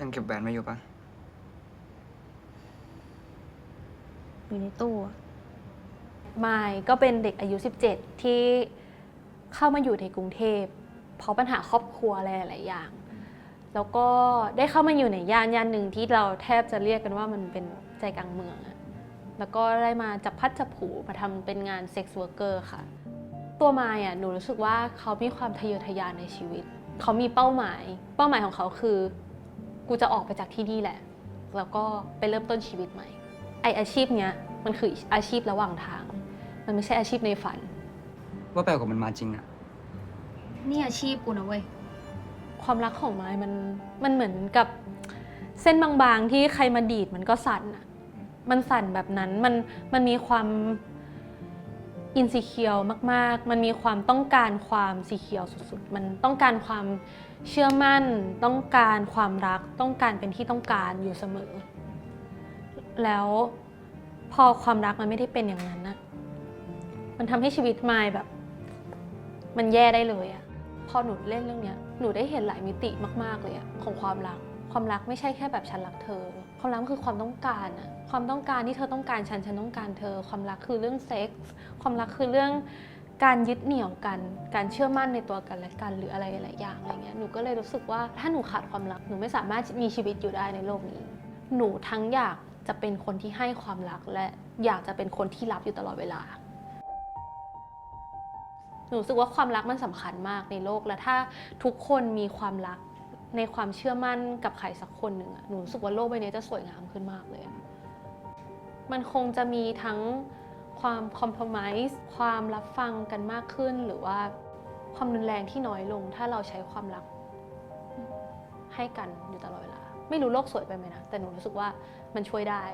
ยังเก็บแหวนไว้อยู่ปะอยู่ในตู้อะมายก็เป็นเด็กอายุ 17 ที่เข้ามาอยู่ในกรุงเทพเพราะปัญหาครอบครัวอะไรหลายอย่าง แล้วก็ได้เข้ามาอยู่ในย่านย่านหนึ่งที่เราแทบจะเรียกกันว่ามันเป็นใจกลางเมืองอะแล้วก็ได้มาจับพัดจับผูมาทำเป็นงานเซ็กซ์เวิร์กเกอร์ค่ะ ตัวมายอะหนูรู้สึกว่าเขามีความทะเยอทะยานในชีวิต เขามีเป้าหมาย เป้าหมายของเขาคือ กูจะออกไปจากที่นี่แหละ แล้วก็ไปเริ่มต้นชีวิตใหม่ ไออาชีพเนี้ยมันคืออาชีพระหว่างทาง มันไม่ใช่อาชีพในฝัน ว่าแปลกว่ามันมาจริงอะนี่อาชีพกูนะเว้ย ความรักของไม้มันมันเหมือนกับเส้นบางๆที่ใครมาดีดมันก็สั่นอะมันสั่นแบบนั้นมันมันมีความ อินซีเคียวมาก ๆ มันมีความต้องการความสีเขียวสุด ๆ มันต้องการความเชื่อมั่น ต้องการความรัก ต้องการเป็นที่ต้องการอยู่เสมอ แล้วพอความรักมันไม่ได้เป็นอย่างนั้นนะมันทำให้ชีวิตมายแบบ มันแย่ได้เลยอะพอหนูเล่นเรื่องเนี้ย หนูได้เห็นหลายมิติมาก ๆ เลยอะของความรัก ความรักไม่ใช่แค่แบบฉันรักเธอ ความรักมันคือความต้องการอะความต้องการที่เธอต้องการฉันฉันต้องการเธอ ความรักคือเรื่องเซ็กส์ความรักคือเรื่องการยึดเหนี่ยวกัน การเชื่อมั่นในตัวกันและกัน หรืออะไรหลายอย่างอะไรเงี้ย หนูก็เลยรู้สึกว่าถ้าหนูขาดความรัก หนูไม่สามารถมีชีวิตอยู่ได้ในโลกนี้ หนูทั้งอยากจะเป็นคนที่ให้ความรักและอยากจะเป็นคนที่รับอยู่ตลอดเวลา หนูรู้สึกว่าความรักมันสำคัญมากในโลก และถ้าทุกคนมีความรัก ในความเชื่อมั่นกับใครสักคนหนึ่งอะหนูรู้สึกว่าโลกใบนี้จะสวยงามขึ้นมากเลยอะมันคงจะมีทั้งความคอม p r o m i s e ความรับฟังกันมากขึ้น หรือว่าความรุนแรงที่น้อยลง ถ้าเราใช้ความรัก ให้กันอยู่ตลอดเวลา ไม่รู้โลกสวยไปไหมนะ แต่หนูรู้สึกว่ามันช่วยได้